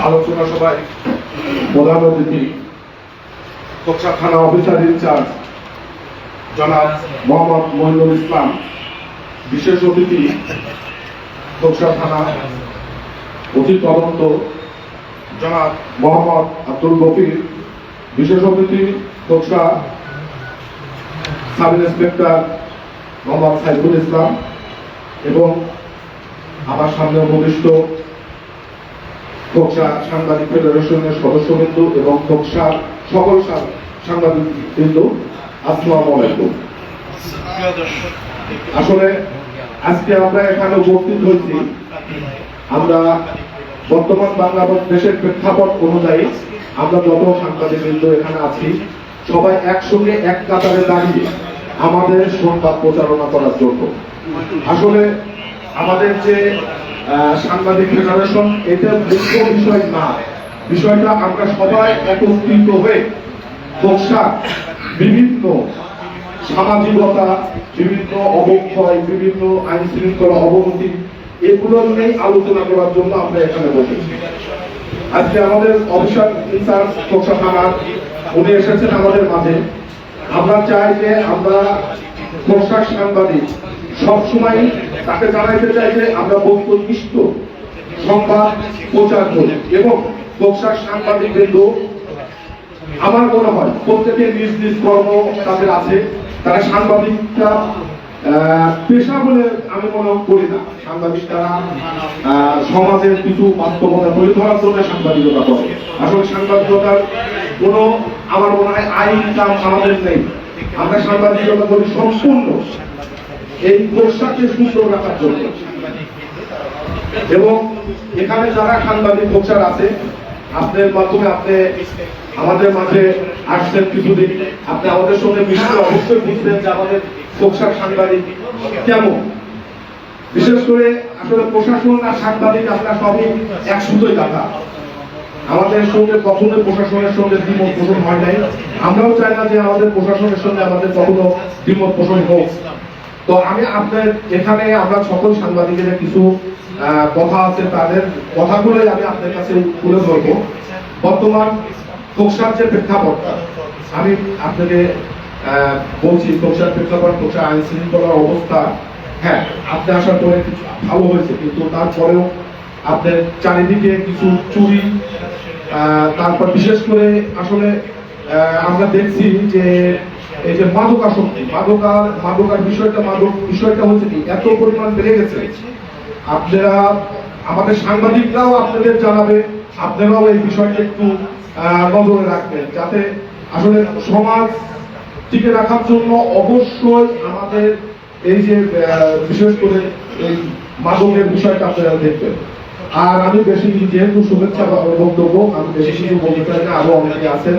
আলোচনা সভায় প্রধান অতিথি কোকসা থানা অফিসার ইনচার্জ জনাব মোহাম্মদ মহিনুল ইসলাম বিশেষ অতিথি কোকসা থানা অতি তদন্ত জনাব মোহাম্মদ আব্দুল গফির বিশেষ অতিথি কোকসা সাব ইন্সপেক্টর মোহাম্মদ সাইফুল ইসলাম এবং আমার সামনে উপবিষ্ট কোকসা সাংবাদিক ফেডারেশনের সদস্যবৃন্দ এবং কোকসা সকল সাংবাদিক বৃন্দ আসসালামু আলাইকুম। আসলে আজকে আমরা এখানে উপস্থিত হয়েছি। আমরা বর্তমান বাংলাদেশের প্রেক্ষাপট অনুযায়ী আমরা যত সাংবাদিক বৃন্দ এখানে আছি, সবাই একসঙ্গে এক কাতারে দাঁড়িয়ে আমাদের সংবাদ প্রচারণা করার জন্য। আসলে আমাদের যে সাংবাদিক ফেডারেশন এটা মুখ্য বিষয় না। বিষয়টা আমরা সবাই একত্রিত হয়ে পোশাক বিভিন্ন সামাজিকতা, বিভিন্ন অবক্ষয়, বিভিন্ন আইন শৃঙ্খলা অবনতি, এগুলো নিয়েই আলোচনা করার জন্য আমরা এখানে বসেছি। আজকে আমাদের অফিসার ইনচার্জ পোশাক থানার, উনি এসেছেন আমাদের মাঝে। আমরা চাই যে আমরা পোশাক সাংবাদিক সবসময় তাকে জানাইতে চাই যে আমরা বস্তুনিষ্ঠ সংবাদ প্রচার করি এবং পোশাক সাংবাদিক বৃন্দ আমার মনে হয় প্রত্যেকের নিজ নিজ কর্ম তাদের আছে, তারা সাংবাদিকটা পেশা বলে আমি মনে করি না। সাংবাদিক তারা সমাজের কিছু বাস্তবতা তুলে ধরার জন্য সাংবাদিকতা করে। আসলে সাংবাদিকতার কোনো, আমার মনে হয় আইন কাম আমাদের নেই। আমরা সাংবাদিকতা করি সম্পূর্ণ। এই পোশাককে সুন্দর রাখার জন্য। এবং এখানে যারা সাংবাদিক প্রচার আছে, আপনার মাধ্যমে আপনি আমাদের মাঝে আসছেন কিছুদিন। আপনি আমাদের সঙ্গে মিশলে অবশ্যই বুঝবেন যে আমাদের পোশাক সাংবাদিক কেমন। বিশেষ করে আসলে প্রশাসন আর সাংবাদিক আমরা সবই এক সুতোই কাটা আমাদের সঙ্গে কখনো প্রশাসনের সঙ্গে দ্বিমত পোষণ হয় নাই। আমরাও চাই না যে আমাদের প্রশাসনের সঙ্গে আমাদের কখনো দ্বিমত পোষণ হোক। তো আমি আপনার এখানে আমরা সকল সাংবাদিকের কিছু কথা আছে, তাদের কথাগুলোই আমি আপনার কাছে তুলে ধরবো। বর্তমান কোকসার যে প্রেক্ষাপট আমি আপনাকে বলছি কোকসার প্রেক্ষাপট কোকসার আইন শৃঙ্খলার অবস্থা হ্যাঁ আপনি আসার পরে কিছু ভালো হয়েছে, কিন্তু তারপরেও আপনার চারিদিকে কিছু চুরি তারপর বিশেষ করে আসলে আমরা দেখছি যে এই যে মাদকাসক্তি মাদকার মাদকার বিষয়টা, মাদক বিষয়টা হচ্ছে কি, এত পরিমাণ বেড়ে গেছে। আপনারা, আমাদের সাংবাদিকরাও আপনাদের জানাবে, আপনারাও এই বিষয়টা একটু নজরে রাখবেন, যাতে আসলে সমাজ টিকে রাখার জন্য অবশ্যই আমাদের এই যে বিশেষ করে এই মাদকের বিষয়টা আপনারা দেখবেন। আর আমি বেশি, যেহেতু শুভেচ্ছা বক্তব্য, আমি বেশি কিছু বলতে চাই না, আরও অনেকে আছেন।